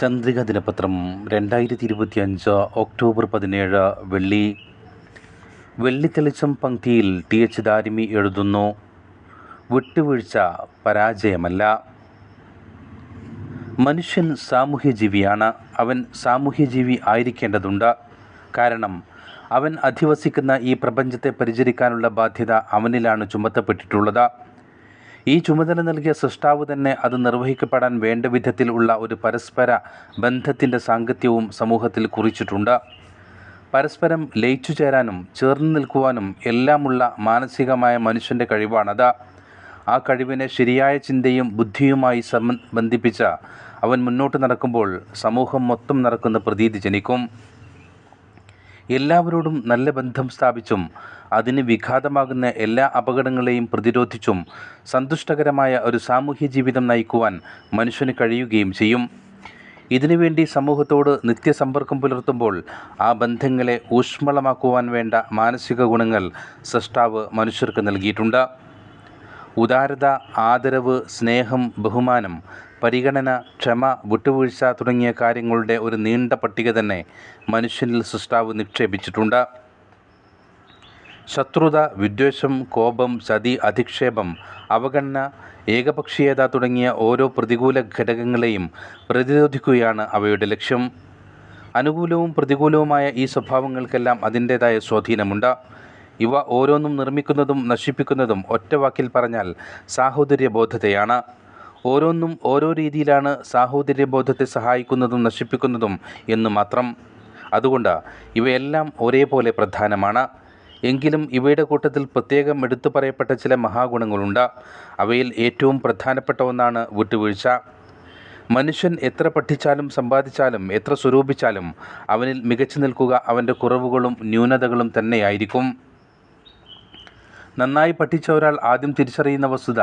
ചന്ദ്രിക ദിനപത്രം രണ്ടായിരത്തി ഇരുപത്തി അഞ്ച് ഒക്ടോബർ പതിനേഴ് വെള്ളി. വെള്ളിത്തെളിച്ചം പങ്ക്തിയിൽ ടി. എച്ച്. ദാരിമി എഴുതുന്നു. വിട്ടുവീഴ്ച പരാജയമല്ല. മനുഷ്യൻ സാമൂഹ്യജീവിയാണ്. അവൻ സാമൂഹ്യജീവി ആയിരിക്കേണ്ടതുണ്ട്. കാരണം അവൻ അധിവസിക്കുന്ന ഈ പ്രപഞ്ചത്തെ പരിചരിക്കാനുള്ള ബാധ്യത അവനിലാണ് ചുമത്തപ്പെട്ടിട്ടുള്ളത്. ഈ ചുമതല നൽകിയ സൃഷ്ടാവ് തന്നെ അത് നിർവഹിക്കപ്പെടാൻ വേണ്ട വിധത്തിൽ ഉള്ള ഒരു പരസ്പര ബന്ധത്തിന്റെ സാങ്കത്യവും സമൂഹത്തിൽ കുറിച്ചിട്ടുണ്ട്. പരസ്പരം ലയിച്ചു ചേരാനും ചേർന്ന് നിൽക്കുവാനും എല്ലാമുള്ള മാനസികമായ മനുഷ്യന്റെ കഴിവാണത്. ആ കഴിവിനെ ശരിയായ ചിന്തയും ബുദ്ധിയുമായി സംബന്ധിപ്പിച്ച അവൻ മുന്നോട്ട് നടക്കുമ്പോൾ സമൂഹം മൊത്തം നടക്കുന്ന പ്രതീതി ജനിക്കും. എല്ലാവരോടും നല്ല ബന്ധം സ്ഥാപിച്ചും അതിന് വിഘാതമാകുന്ന എല്ലാ അപകടങ്ങളെയും പ്രതിരോധിച്ചും സന്തുഷ്ടകരമായ ഒരു സാമൂഹ്യ ജീവിതം നയിക്കുവാൻ മനുഷ്യന് കഴിയുകയും ചെയ്യും. ഇതിനുവേണ്ടി സമൂഹത്തോട് നിത്യസമ്പർക്കം പുലർത്തുമ്പോൾ ആ ബന്ധങ്ങളെ ഊഷ്മളമാക്കുവാൻ വേണ്ട മാനസിക ഗുണങ്ങൾ സൃഷ്ടാവ് മനുഷ്യർക്ക് നൽകിയിട്ടുണ്ട്. ഉദാരത ആദരവ് സ്നേഹം ബഹുമാനം പരിഗണന ക്ഷമ വിട്ടുവീഴ്ച തുടങ്ങിയ കാര്യങ്ങളുടെ ഒരു നീണ്ട പട്ടിക തന്നെ മനുഷ്യനിൽ സൃഷ്ടാവ് നിക്ഷേപിച്ചിട്ടുണ്ട്. ശത്രുത വിദ്വേഷം കോപം ചതി അധിക്ഷേപം അവഗണന ഏകപക്ഷീയത തുടങ്ങിയ ഓരോ പ്രതികൂല ഘടകങ്ങളെയും പ്രതിരോധിക്കുകയാണ് അവയുടെ ലക്ഷ്യം. അനുകൂലവും പ്രതികൂലവുമായ ഈ സ്വഭാവങ്ങൾക്കെല്ലാം അതിന്റേതായ സ്വാധീനമുണ്ട്. ഇവ ഓരോന്നും നിർമ്മിക്കുന്നതും നശിപ്പിക്കുന്നതും ഒറ്റവാക്കിൽ പറഞ്ഞാൽ സാഹോദര്യബോധത്തെയാണ്. ഓരോന്നും ഓരോ രീതിയിലാണ് സാഹോദര്യബോധത്തെ സഹായിക്കുന്നതും നശിപ്പിക്കുന്നതും എന്ന് മാത്രം. അതുകൊണ്ട് ഇവയെല്ലാം ഒരേപോലെ പ്രധാനമാണ്. എങ്കിലും ഇവയുടെ കൂട്ടത്തിൽ പ്രത്യേകം എടുത്തു പറയപ്പെട്ട ചില മഹാഗുണങ്ങളുണ്ട്. അവയിൽ ഏറ്റവും പ്രധാനപ്പെട്ട ഒന്നാണ് വിട്ടുവീഴ്ച. മനുഷ്യൻ എത്ര പഠിച്ചാലും സമ്പാദിച്ചാലും എത്ര സ്വരൂപിച്ചാലും അവനിൽ മികച്ചു നിൽക്കുക അവന്റെ കുറവുകളും ന്യൂനതകളും തന്നെയായിരിക്കും. നന്നായി പഠിച്ച ഒരാൾ ആദ്യം തിരിച്ചറിയുന്ന വസ്തുത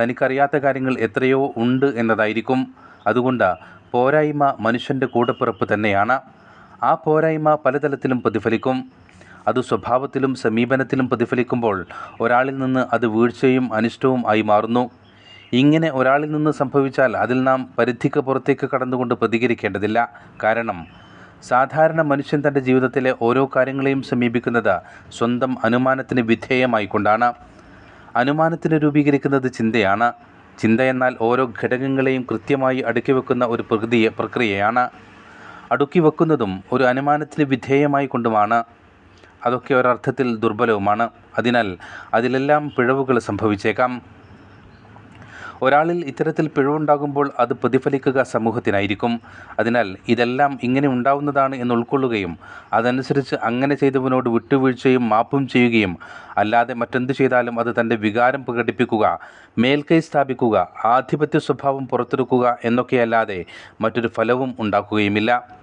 തനിക്കറിയാത്ത കാര്യങ്ങൾ എത്രയോ ഉണ്ട് എന്നതായിരിക്കും. അതുകൊണ്ട് പോരായ്മ മനുഷ്യന്റെ കൂടപ്പിറപ്പ് തന്നെയാണ്. ആ പോരായ്മ പലതലത്തിലും പ്രതിഫലിക്കും. അത് സ്വഭാവത്തിലും സമീപനത്തിലും പ്രതിഫലിക്കുമ്പോൾ ഒരാളിൽ നിന്ന് അത് വീഴ്ചയും അനിഷ്ടവും ആയി മാറുന്നു. ഇങ്ങനെ ഒരാളിൽ നിന്ന് സംഭവിച്ചാൽ അതിൽ നാം പരിധിക്ക് പുറത്തേക്ക് കടന്നുകൊണ്ട് പ്രതികരിക്കേണ്ടതില്ല. കാരണം സാധാരണ മനുഷ്യൻ തന്റെ ജീവിതത്തിലെ ഓരോ കാര്യങ്ങളെയും സമീപിക്കുന്നത് സ്വന്തം അനുമാനത്തിന് വിധേയമായിക്കൊണ്ടാണ്. അനുമാനത്തിന് രൂപീകരിക്കുന്നത് ചിന്തയാണ്. ചിന്ത എന്നാൽ ഓരോ ഘടകങ്ങളെയും കൃത്യമായി അടുക്കി വെക്കുന്ന ഒരു പ്രകൃതി പ്രക്രിയയാണ്. അടുക്കി വെക്കുന്നതും ഒരു അനുമാനത്തിന് വിധേയമായി കൊണ്ടുമാണ് അതൊക്കെ ഒരർത്ഥത്തിൽ ദുർബലവുമാണ്. അതിനാൽ അതിലെല്ലാം പിഴവുകൾ സംഭവിച്ചേക്കാം. ഒരാളിൽ ഇത്തരത്തിൽ പിഴവുണ്ടാകുമ്പോൾ അത് പ്രതിഫലിക്കുക സമൂഹത്തിനായിരിക്കും. അതിനാൽ ഇതെല്ലാം ഇങ്ങനെ ഉണ്ടാവുന്നതാണ് എന്ന് ഉൾക്കൊള്ളുകയും അതനുസരിച്ച് അങ്ങനെ ചെയ്തവനോട് വിട്ടുവീഴ്ചയും മാപ്പും ചെയ്യുകയും അല്ലാതെ മറ്റെന്ത് ചെയ്താലും അത് തന്റെ വികാരം പ്രകടിപ്പിക്കുക മേൽക്കൈ സ്ഥാപിക്കുക ആധിപത്യ സ്വഭാവം പുറത്തെടുക്കുക എന്നൊക്കെയല്ലാതെ മറ്റൊരു ഫലവും ഉണ്ടാക്കുകയുമില്ല.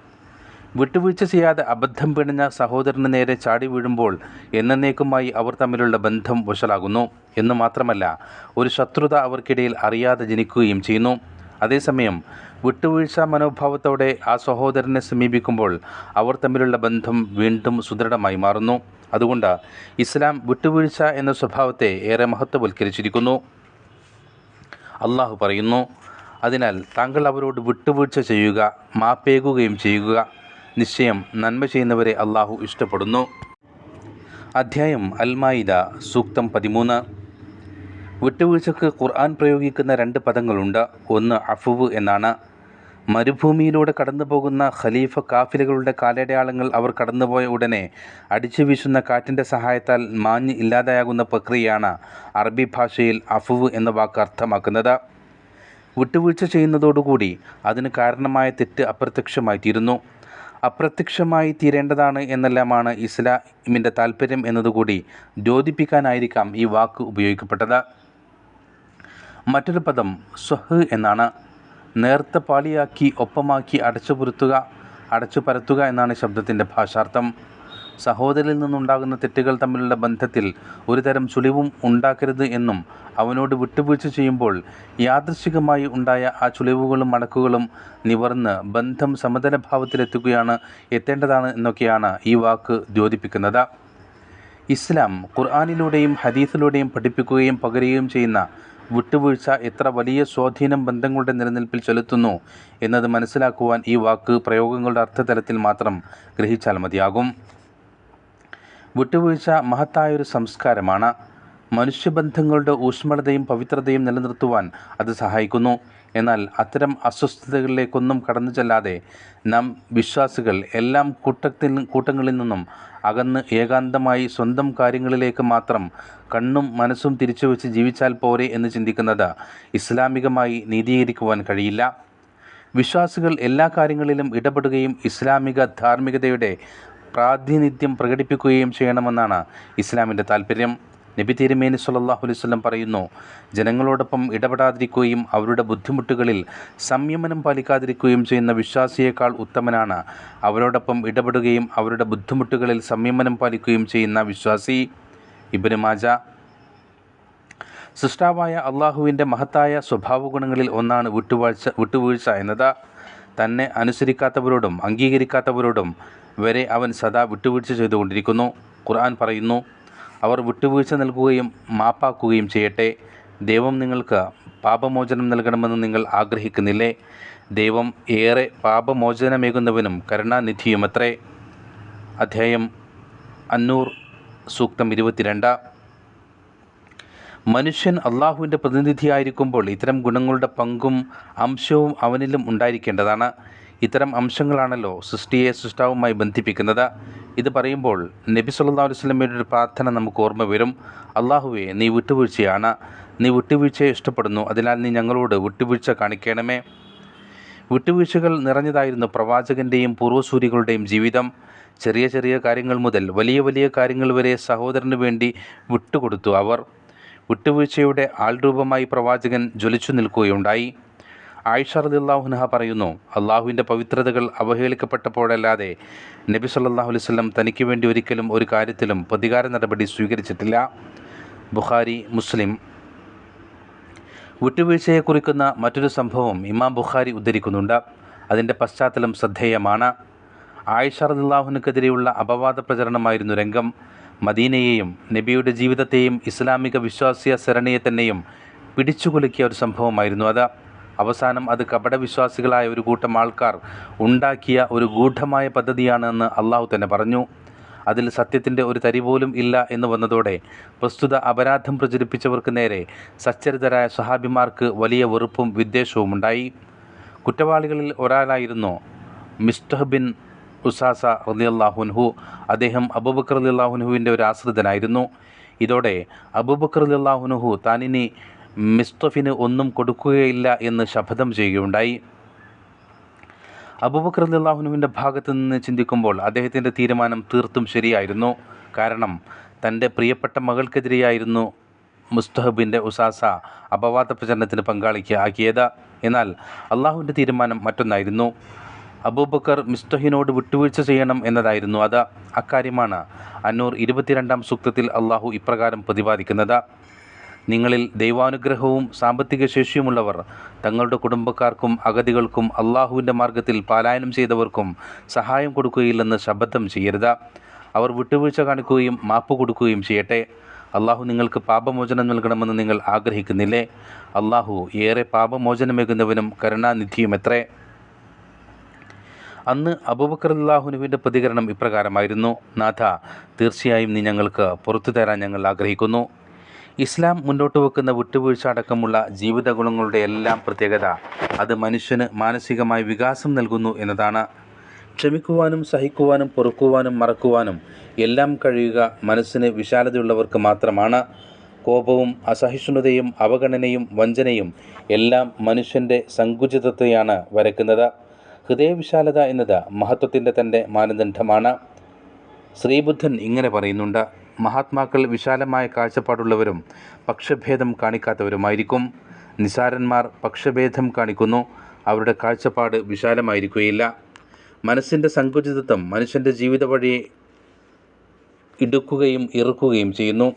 വിട്ടുവീഴ്ച ചെയ്യാതെ അബദ്ധം പിണഞ്ഞ സഹോദരന് നേരെ ചാടി വീഴുമ്പോൾ എന്നേക്കുമായി അവർ തമ്മിലുള്ള ബന്ധം വഷളാകുന്നു. എന്ന് മാത്രമല്ല ഒരു ശത്രുത അവർക്കിടയിൽ അറിയാതെ ജനിക്കുകയും ചെയ്യുന്നു. അതേസമയം വിട്ടുവീഴ്ച മനോഭാവത്തോടെ ആ സഹോദരനെ സമീപിക്കുമ്പോൾ അവർ തമ്മിലുള്ള ബന്ധം വീണ്ടും സുദൃഢമായി മാറുന്നു. അതുകൊണ്ട് ഇസ്ലാം വിട്ടുവീഴ്ച എന്ന സ്വഭാവത്തെ ഏറെ മഹത്വവൽക്കരിച്ചിരിക്കുന്നു. അള്ളാഹു പറയുന്നു അതിനാൽ താങ്കൾ അവരോട് വിട്ടുവീഴ്ച ചെയ്യുക മാപ്പേകുകയും ചെയ്യുക. നിശ്ചയം നന്മ ചെയ്യുന്നവരെ അള്ളാഹു ഇഷ്ടപ്പെടുന്നു. അധ്യായം അൽമായിദ സൂക്തം പതിമൂന്ന്. വിട്ടുവീഴ്ചക്ക് ഖുർആൻ പ്രയോഗിക്കുന്ന രണ്ട് പദങ്ങളുണ്ട്. ഒന്ന് അഫുവ് എന്നാണ്. മരുഭൂമിയിലൂടെ കടന്നു പോകുന്ന ഖലീഫ കാഫിലുകളുടെ കാലടയാളങ്ങൾ അവർ കടന്നുപോയ ഉടനെ അടിച്ചു വീശുന്ന കാറ്റിന്റെ സഹായത്താൽ മാഞ്ഞ് ഇല്ലാതെയാകുന്ന പ്രക്രിയയാണ് അറബി ഭാഷയിൽ അഫുവ് എന്ന വാക്ക് അർത്ഥമാക്കുന്നത്. വിട്ടുവീഴ്ച ചെയ്യുന്നതോടുകൂടി അതിന് കാരണമായ തെറ്റ് അപ്രത്യക്ഷമായി തീരുന്നു അപ്രത്യക്ഷമായി തീരേണ്ടതാണ് എന്നെല്ലാമാണ് ഇസ്ലാമിന്റെ താല്പര്യം എന്നതുകൂടി ദ്യോതിപ്പിക്കാനായിരിക്കാം ഈ വാക്ക് ഉപയോഗിക്കപ്പെട്ടത്. മറ്റൊരു പദം സ്വഹ് എന്നാണ്. നേർത്ത പാളിയാക്കി ഒപ്പമാക്കി അടച്ചു പുരുത്തുക അടച്ചു പരത്തുക എന്നാണ് ശബ്ദത്തിന്റെ ഭാഷാർത്ഥം. സഹോദരിൽ നിന്നുണ്ടാകുന്ന തെറ്റുകൾ തമ്മിലുള്ള ബന്ധത്തിൽ ഒരുതരം ചുളിവും ഉണ്ടാക്കരുത് എന്നും അവനോട് വിട്ടുവീഴ്ച ചെയ്യുമ്പോൾ യാദൃശികമായി ഉണ്ടായ ആ ചുളിവുകളും മടക്കുകളും നിവർന്ന് ബന്ധം സമതലഭാവത്തിലെത്തുകയാണ് എത്തേണ്ടതാണ് എന്നൊക്കെയാണ് ഈ വാക്ക് ദ്യോതിപ്പിക്കുന്നത്. ഇസ്ലാം ഖുർആാനിലൂടെയും ഹദീസിലൂടെയും പഠിപ്പിക്കുകയും പകരുകയും ചെയ്യുന്ന വിട്ടുവീഴ്ച എത്ര വലിയ സ്വാധീനം ബന്ധങ്ങളുടെ നിലനിൽപ്പിൽ ചെലുത്തുന്നു എന്നത് മനസ്സിലാക്കുവാൻ ഈ വാക്ക് പ്രയോഗങ്ങളുടെ അർത്ഥതലത്തിൽ മാത്രം ഗ്രഹിച്ചാൽ മതിയാകും. വിട്ടുവീഴ്ച മഹത്തായൊരു സംസ്കാരമാണ്. മനുഷ്യബന്ധങ്ങളുടെ ഊഷ്മളതയും പവിത്രതയും നിലനിർത്തുവാൻ അത് സഹായിക്കുന്നു. എന്നാൽ അത്തരം അസ്വസ്ഥതകളിലേക്കൊന്നും കടന്നു ചെല്ലാതെ നാം വിശ്വാസികൾ എല്ലാം കൂട്ടത്തിൽ കൂട്ടങ്ങളിൽ നിന്നും അകന്ന് ഏകാന്തമായി സ്വന്തം കാര്യങ്ങളിലേക്ക് മാത്രം കണ്ണും മനസ്സും തിരിച്ചു വെച്ച് ജീവിച്ചാൽ പോരെ എന്ന് ചിന്തിക്കുന്നത് ഇസ്ലാമികമായി നീതീകരിക്കുവാൻ കഴിയില്ല. വിശ്വാസികൾ എല്ലാ കാര്യങ്ങളിലും ഇടപെടുകയും ഇസ്ലാമിക ധാർമ്മികതയുടെ പ്രാതിനിധ്യം പ്രകടിപ്പിക്കുകയും ചെയ്യണമെന്നാണ് ഇസ്ലാമിന്റെ താല്പര്യം നബി തിരുമേനി സുല്ലാഹു അലൈഹി വസല്ലം പറയുന്നു ജനങ്ങളോടൊപ്പം ഇടപെടാതിരിക്കുകയും അവരുടെ ബുദ്ധിമുട്ടുകളിൽ സംയമനം പാലിക്കാതിരിക്കുകയും ചെയ്യുന്ന വിശ്വാസിയേക്കാൾ ഉത്തമനാണ്. അവരോടൊപ്പം ഇടപെടുകയും അവരുടെ ബുദ്ധിമുട്ടുകളിൽ സംയമനം പാലിക്കുകയും ചെയ്യുന്ന വിശ്വാസി ഇബ്നു മാജ. സൃഷ്ടാവായ അള്ളാഹുവിന്റെ മഹത്തായ സ്വഭാവ ഗുണങ്ങളിൽ ഒന്നാണ് വിട്ടുവാഴ്ച വിട്ടുവീഴ്ച എന്നത്. തന്നെ അനുസരിക്കാത്തവരോടും അംഗീകരിക്കാത്തവരോടും വരെ അവൻ സദാ വിട്ടുവീഴ്ച ചെയ്തുകൊണ്ടിരിക്കുന്നു. ഖുർആൻ പറയുന്നു അവർ വിട്ടുവീഴ്ച നൽകുകയും മാപ്പാക്കുകയും ചെയ്യട്ടെ. ദൈവം നിങ്ങൾക്ക് പാപമോചനം നൽകണമെന്ന് നിങ്ങൾ ആഗ്രഹിക്കുന്നില്ലേ? ദൈവം ഏറെ പാപമോചനമേകുന്നവനും കരുണാനിധിയുമത്രേ. അധ്യായം അന്നൂർ സൂക്തം ഇരുപത്തിരണ്ട്. മനുഷ്യൻ അള്ളാഹുവിന്റെ പ്രതിനിധിയായിരിക്കുമ്പോൾ ഇത്തരം ഗുണങ്ങളുടെ പങ്കും അംശവും അവനിലും ഉണ്ടായിരിക്കേണ്ടതാണ്. ഇത്തരം അംശങ്ങളാണല്ലോ സൃഷ്ടിയെ സൃഷ്ടാവുമായി ബന്ധിപ്പിക്കുന്നത്. ഇത് പറയുമ്പോൾ നബി സല്ലല്ലാഹു അലൈഹി വസല്ലമയുടെ ഒരു പ്രാർത്ഥന നമുക്ക് ഓർമ്മ വരും. അള്ളാഹുവെ നീ വിട്ടുവീഴ്ചയാണ്. നീ വിട്ടുവീഴ്ചയെ ഇഷ്ടപ്പെടുന്നു. അതിനാൽ നീ ഞങ്ങളോട് വിട്ടുവീഴ്ച കാണിക്കണമേ. വിട്ടുവീഴ്ചകൾ നിറഞ്ഞതായിരുന്നു പ്രവാചകന്റെയും പൂർവസൂരികളുടെയും ജീവിതം. ചെറിയ ചെറിയ കാര്യങ്ങൾ മുതൽ വലിയ വലിയ കാര്യങ്ങൾ വരെ സഹോദരന് വേണ്ടി വിട്ടുകൊടുത്തു അവർ. വിട്ടുവീഴ്ചയുടെ ആൾരൂപമായി പ്രവാചകൻ ജ്വലിച്ചു നിൽക്കുകയുണ്ടായി. ആയിഷ റളിയല്ലാഹുൻഹ പറയുന്നു അള്ളാഹുവിന്റെ പവിത്രതകൾ അവഹേളിക്കപ്പെട്ടപ്പോഴല്ലാതെ നബി സല്ലാഹു അലൈഹി വസല്ലം തനിക്ക് വേണ്ടി ഒരിക്കലും ഒരു കാര്യത്തിലും പ്രതികാര നടപടി സ്വീകരിച്ചിട്ടില്ല. ബുഖാരി മുസ്ലിം. വിട്ടുവീഴ്ചയെ കുറിക്കുന്ന മറ്റൊരു സംഭവം ഇമാം ബുഖാരി ഉദ്ധരിക്കുന്നുണ്ട്. അതിന്റെ പശ്ചാത്തലം ശ്രദ്ധേയമാണ്. ആയിഷ റളിയല്ലാഹുവിനെതിരെയുള്ള അപവാദ പ്രചരണമായിരുന്നു രംഗം. മദീനയെയും നബിയുടെ ജീവിതത്തെയും ഇസ്ലാമിക വിശ്വാസിയ സരണിയെ തന്നെയും പിടിച്ചുകുലുക്കിയ ഒരു സംഭവമായിരുന്നു അത്. അവസാനം അത് കപടവിശ്വാസികളായ ഒരു കൂട്ടം ആൾക്കാർ ഉണ്ടാക്കിയ ഒരു ഗൂഢമായ പദ്ധതിയാണെന്ന് അള്ളാഹു തന്നെ പറഞ്ഞു. അതിൽ സത്യത്തിന്റെ ഒരു തരി പോലും ഇല്ല എന്ന് വന്നതോടെ പ്രസ്തുത അപരാധം പ്രചരിപ്പിച്ചവർക്ക് നേരെ സച്ചരിതരായ സഹാബിമാർക്ക് വലിയ വെറുപ്പും വിദ്വേഷവും ഉണ്ടായി കുറ്റവാളികളിൽ ഒരാളായിരുന്നു മിസ്റ്റഹ് ബിൻ ഉസാസ റലിയല്ലാഹുൻഹു അദ്ദേഹം അബൂബക്കർ അലിയല്ലാഹുൻഹുവിന്റെ ഒരു ആശ്രിതനായിരുന്നു. ഇതോടെ അബൂബക്കർ അലിയല്ലാഹുൻഹു താനിനി മിസ്തഫിന് ഒന്നും കൊടുക്കുകയില്ല എന്ന് ശപഥം ചെയ്യുകയുണ്ടായി. അബൂബക്കർ അലിയല്ലാഹുനുവിന്റെ ഭാഗത്തു നിന്ന് ചിന്തിക്കുമ്പോൾ അദ്ദേഹത്തിന്റെ തീരുമാനം തീർത്തും ശരിയായിരുന്നു. കാരണം തന്റെ പ്രിയപ്പെട്ട മകൾക്കെതിരെയായിരുന്നു മുസ്തഹബിന്റെ ഉസാസ അപവാദ പ്രചരണത്തിന് പങ്കാളിക്ക് ആക്കിയത്. എന്നാൽ അള്ളാഹുവിന്റെ തീരുമാനം മറ്റൊന്നായിരുന്നു. അബൂബക്കർ മിസ്തഹിനോട് വിട്ടുവീഴ്ച ചെയ്യണം എന്നതായിരുന്നു. അത് അക്കാര്യമാണ്. അന്നൂർ ഇരുപത്തിരണ്ടാം സൂക്തത്തിൽ അള്ളാഹു ഇപ്രകാരം പ്രതിപാദിക്കുന്നത്. നിങ്ങളിൽ ദൈവാനുഗ്രഹവും സാമ്പത്തിക ശേഷിയുമുള്ളവർ തങ്ങളുടെ കുടുംബക്കാർക്കും അഗതികൾക്കും അള്ളാഹുവിന്റെ മാർഗത്തിൽ പാലായനം ചെയ്തവർക്കും സഹായം കൊടുക്കുകയില്ലെന്ന് ശബ്ദം ചെയ്യരുത്. അവർ വിട്ടുവീഴ്ച കാണിക്കുകയും മാപ്പ് കൊടുക്കുകയും ചെയ്യട്ടെ. അള്ളാഹു നിങ്ങൾക്ക് പാപമോചനം നൽകണമെന്ന് നിങ്ങൾ ആഗ്രഹിക്കുന്നില്ലേ? അള്ളാഹു ഏറെ പാപമോചനമേകുന്നവനും കരുണാനിധിയുമെത്രേ. അന്ന് അബൂബക്കർ അള്ളാഹുനുവിന്റെ പ്രതികരണം ഇപ്രകാരമായിരുന്നു. നാഥ തീർച്ചയായും നീ ഞങ്ങൾക്ക് പുറത്തു തരാൻ ഞങ്ങൾ ആഗ്രഹിക്കുന്നു. ഇസ്ലാം മുന്നോട്ട് വെക്കുന്ന വിട്ടുവീഴ്ച അടക്കമുള്ള ജീവിത ഗുണങ്ങളുടെ എല്ലാം പ്രത്യേകത. അത് മനുഷ്യന് മാനസികമായി വികാസം നൽകുന്നു എന്നതാണ്. ക്ഷമിക്കുവാനും സഹിക്കുവാനും പൊറുക്കുവാനും മറക്കുവാനും എല്ലാം കഴിയുക മനസ്സിന് വിശാലതയുള്ളവർക്ക് മാത്രമാണ്. കോപവും അസഹിഷ്ണുതയും അവഗണനയും വഞ്ചനയും എല്ലാം മനുഷ്യന്റെ സങ്കുചിതത്തെയാണ് വരയ്ക്കുന്നത് ഹൃദയവിശാലത എന്നത് മഹത്വത്തിന്റെ തന്റെ മാനദണ്ഡമാണ്. ശ്രീബുദ്ധൻ ഇങ്ങനെ പറയുന്നുണ്ട് മഹാത്മാക്കൾ വിശാലമായ കാഴ്ചപ്പാടുള്ളവരും പക്ഷഭേദം കാണിക്കാത്തവരുമായിരിക്കും. നിസാരന്മാർ പക്ഷഭേദം കാണിക്കുന്നു അവരുടെ കാഴ്ചപ്പാട് വിശാലമായിരിക്കുകയില്ല. മനസ്സിന്റെ സങ്കുചിതത്വം മനുഷ്യന്റെ ജീവിത വഴിയെ ഇടുക്കുകയും ഇറുക്കുകയും ചെയ്യുന്നു.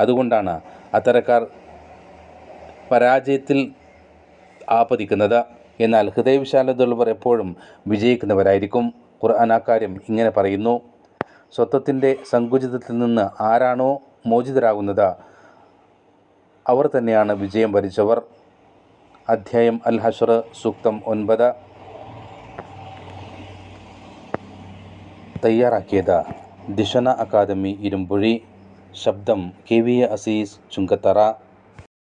അതുകൊണ്ടാണ് അത്തരക്കാർ പരാജയത്തിൽ ആപതിക്കുന്നത്. എന്നാൽ ഹൃദയവിശാലതയുള്ളവർ എപ്പോഴും വിജയിക്കുന്നവരായിരിക്കും. ഖുർആൻ അക്കാര്യം ഇങ്ങനെ പറയുന്നു. സ്വത്വത്തിന്റെ സങ്കുചിതത്തിൽ നിന്ന് ആരാണോ മോചിതരാകുന്നത് അവർ തന്നെയാണ് വിജയം വരിച്ചവർ. അധ്യായം അൽ ഹഷർ സൂക്തം ഒൻപത്. തയ്യാറാക്കിയത് ദിഷണ അക്കാദമി ഇരുമ്പുഴി. ശബ്ദം K V A Azeez Chungathara.